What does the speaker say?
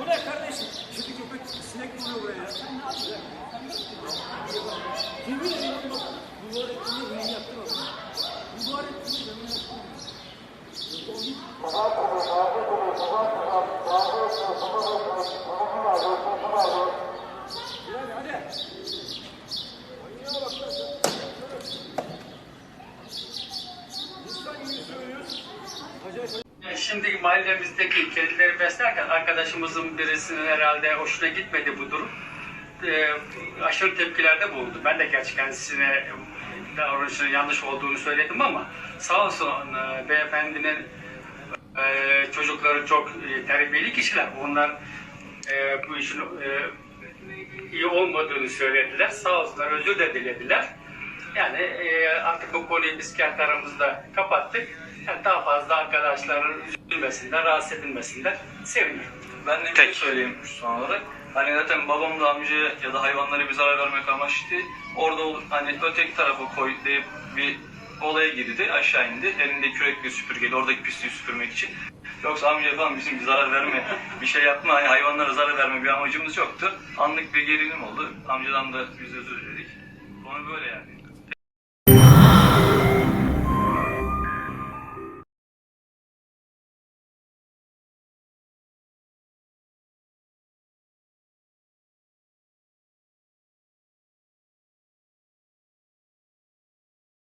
Bu ne kardeşim? Şimdi mahallemizdeki kedileri beslerken arkadaşımızın birisinin herhalde hoşuna gitmedi bu durum. Ee, aşırı tepkilerde bulundu. Ben de gerçi kendisine davranışının yanlış olduğunu söyledim ama sağ olsun e, beyefendinin e, çocukları çok e, terbiyeli kişiler. Onlar e, bu işin e, iyi olmadığını söylediler. Sağ olsunlar özür de dilediler. Yani e, artık bu konuyu biz kendi aramızda kapattık. Yani daha fazla arkadaşların üzülmesinler, rahatsız edilmesinler. Sevinirim. Ben de bir şey söyleyeyim son olarak. Hani zaten babam da amcaya ya da hayvanlara bir zarar vermek amaçlı değil. Orada hani öteki tarafa koy deyip bir olaya girdi aşağı indi. Elinde kürekle süpürgeyle oradaki pisliği süpürmek için. Yoksa amca falan bizim bir zarar verme, bir şey yapma, hani hayvanlara zarar verme bir amacımız yoktu. Anlık bir gerilim oldu. Amcadan da biz özür diledik. Konu böyle yani.